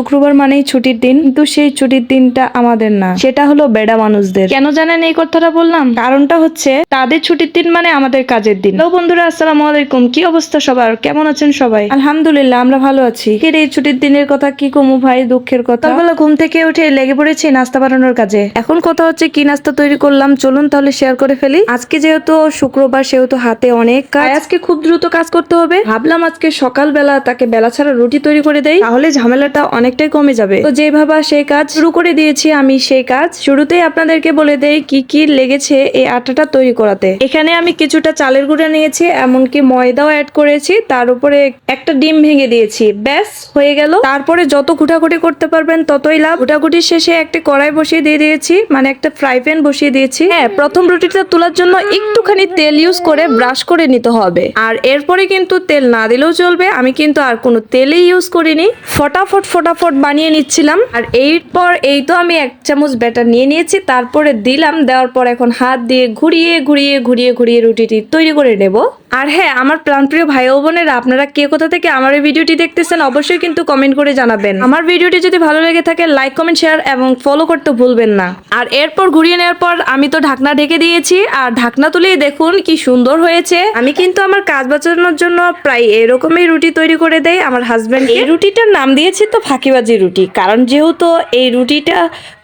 শুক্রবার মানেই ছুটির দিন। কিন্তু সেই ছুটির দিনটা আমাদের না। সেটা হলো বেডা মানুষদের। কেন জানেন এই কথাটা বললাম? কারণটা হচ্ছে তাদের ছুটির দিন মানে আমাদের কাজের দিন। তো বন্ধুরা আসসালামু আলাইকুম। কি অবস্থা সবার? কেমন আছেন সবাই? আলহামদুলিল্লাহ আমরা ভালো আছি। এর এই ছুটির দিনের কথা কি কমু ভাই? দুঃখের কথা। সকালবেলা ঘুম থেকে উঠে লেগে পড়েছি নাস্তা বানানোর কাজে। এখন কথা হচ্ছে কি নাস্তা তৈরি করলাম? চলুন তাহলে শেয়ার করে ফেলি। আজকে যেহেতু শুক্রবার সেহেতু হাতে অনেক কাজ। আজকে খুব দ্রুত কাজ করতে হবে। ভাবলাম আজকে সকালবেলা তাকে বেলা ছাড়া রুটি তৈরি করে দেই। তাহলে ঝামেলাটা অনেকটাই কমে যাবে। তো যে ভাবা সেই কাজ শুরু করে দিয়েছি আমি সেই কাজ। শুরুতেই আপনাদেরকে বলে দেই কি কি লেগেছে এই আটাটা তৈরি করাতে। এখানে আমি কিছুটা চালের গুঁড়া নিয়েছি, এমনকি ময়দাও অ্যাড করেছি। তার উপরে একটা ডিম ভেঙে দিয়েছি। ব্যাস, হয়ে গেল। তারপরে যত ঘুটাঘুটি করতে পারবেন ততই লাভ। ঘুটাঘুটির শেষে একটা কড়াই বসিয়ে দিয়ে দিয়েছি মানে একটা ফ্রাই প্যান বসিয়ে দিয়েছি। হ্যাঁ প্রথম রুটিটা তোলার জন্য একটুখানি তেল ইউজ করে ব্রাশ করে নিতে হবে। আর এরপরে কিন্তু তেল না দিলেও চলবে। আমি কিন্তু আর কোনো তেলই ইউজ করিনি। ফটাফট ফটাফট বানিয়ে নিচ্ছিলাম। আর এরপর এই তো আমি এক চামচ ব্যাটার নিয়ে নিয়েছি, তারপরে দিলাম, দেওয়ার পর এখন হাত দিয়ে ঘুরিয়ে ঘুরিয়ে ঘুরিয়ে ঘুরিয়ে রুটিটি তৈরি করে নেব। আর হ্যাঁ আমার প্রাণপ্রিয় ভাই ও বোনেরা, আপনারা কে কোথা থেকে আমার এই ভিডিওটি দেখতেছেন অবশ্যই কিন্তু কমেন্ট করে জানাবেন। আমার ভিডিওটি যদি ভালো লেগে থাকে লাইক কমেন্ট শেয়ার এবং ফলো করতে ভুলবেন না। আর এরপর ঘুরিয়ে নেওয়ার পর আমি তো ঢাকনা ঢেকে দিয়েছি, আর ঢাকনা তুলেই দেখুন কি সুন্দর হয়েছে। আমি কিন্তু আমার কাজ বাঁচানোর জন্য প্রায় এরকমই রুটি তৈরি করে দেয় আমার হাজব্যান্ড এই রুটিটার নাম দিয়েছি তো ফাঁকিবাজি রুটি, কারণ যেহেতু এই রুটিটা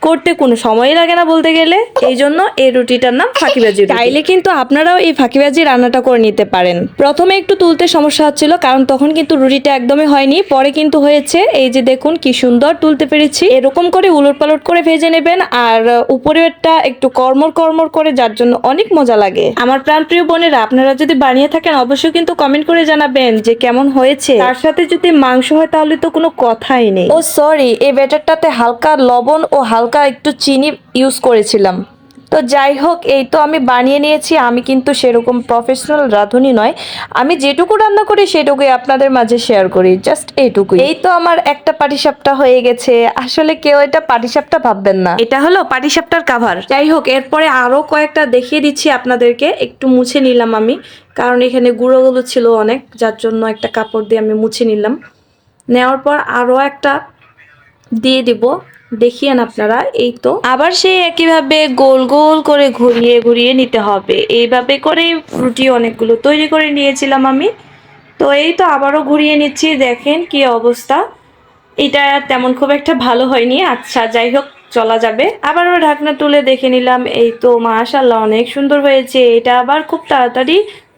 করতে কোনো সময় লাগে না বলতে গেলে। এই জন্য এই রুটিটার নাম ফাঁকিবাজি রুটি। চাইলে কিন্তু আপনারাও এই ফাঁকিবাজি রান্নাটা করে নিতে পারেন। প্রথমে একটু তুলতে সমস্যা হচ্ছিল কারণ তখন কিন্তু রুটিটা একদমই হয়নি। পরে কিন্তু হয়েছে। এই যে দেখুন কি সুন্দর তুলতে পেরেছি। এরকম করে উলট পালট করে ভেজে নেবেন আর উপরেরটা একটু কর্মর কর্মর করে যার জন্য অনেক মজা লাগে। আমার প্রাণপ্রিয় বোনেরা আপনারা যদি বানিয়ে থাকেন অবশ্যই কিন্তু কমেন্ট করে জানাবেন যে কেমন হয়েছে। তার সাথে যদি মাংস হয় তাহলে তো কোনো কথাই নেই। ও সরি এই ব্যাটারটাতে হালকা লবণ ও হালকা একটু চিনি ইউজ করেছিলাম। তো যাই হোক এই তো আমি বানিয়ে নিয়েছি। আমি কিন্তু সেরকম প্রফেশনাল রাঁধুনি নয়। আমি যেটুকু রান্না করি সেটুকুই আপনাদের মাঝে শেয়ার করি। জাস্ট এইটুকুই। এই তো আমার একটা পাটিসাপটা হয়ে গেছে। আসলে কেউ এটা পাটিসাপটা ভাববেন না। এটা হলো পাটিসাপটার কাভার যাই হোক এরপরে আরও কয়েকটা দেখিয়ে দিচ্ছি আপনাদেরকে। একটু মুছে নিলাম আমি। কারণ এখানে গুঁড়োগুলো ছিল অনেক যার জন্য একটা কাপড় দিয়ে আমি মুছে নিলাম। নেওয়ার পর আরও একটা দিয়ে দিব। দেখিয়েন আপনারা, এই তো। আবার সেই একইভাবে গোল গোল করে ঘুরিয়ে ঘুরিয়ে নিতে হবে। এইভাবে করে রুটি অনেকগুলো তৈরি করে নিয়েছিলাম আমি। তো এই তো আবারও ঘুরিয়ে নিচ্ছি, দেখেন কি অবস্থা। এটা তেমন খুব একটা ভালো হয়নি। আচ্ছা যাই হোক, চলা যাবে। আবারও ঢাকনা তুলে দেখে নিলাম, এই তো মাশাল্লাহ অনেক সুন্দর হয়েছে। এটা আবার খুব তাড়াতাড়ি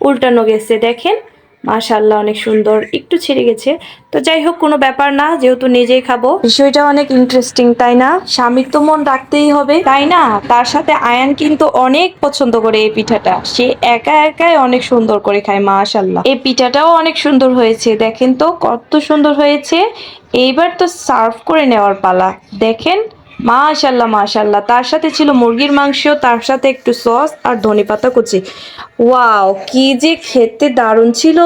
উল্টানো গেছে, দেখেন। মাশাল্লাহ অনেক সুন্দর। একটু ছিঁড়ে গেছে। তো যাই হোক কোনো ব্যাপার না যেহেতু নিজেই খাব। বিষয়টা অনেক ইন্টারেস্টিং তাই না? স্বামীর তো মন রাখতেই হবে। তাই না? তার সাথে আয়ান কিন্তু অনেক পছন্দ করে এই পিঠাটা। সে একা একাই অনেক সুন্দর করে খায় মাশাল্লাহ এই পিঠাটাও অনেক সুন্দর হয়েছে। দেখেন তো কত সুন্দর হয়েছে। এইবার তো সার্ভ করে নেওয়ার পালা। দেখেন মাশাল্লাহ মাশাল্লাহ তার সাথে ছিল মুরগির মাংস তার সাথে একটু সস আর ধনে পাতা কুচি ওয়াও কি যে খেতে দারুণ ছিল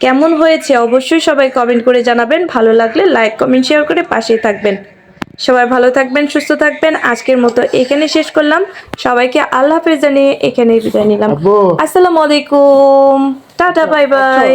কেমন হয়েছে অবশ্যই সবাই কমেন্ট করে জানাবেন ভালো লাগলে লাইক কমেন্ট শেয়ার করে পাশেই থাকবেন সবাই ভালো থাকবেন সুস্থ থাকবেন আজকের মতো এখানে শেষ করলাম সবাইকে আল্লাহ হাফেজ জানিয়ে এখানেই বিদায় নিলাম আসসালামু আলাইকুম টাটা বাই বাই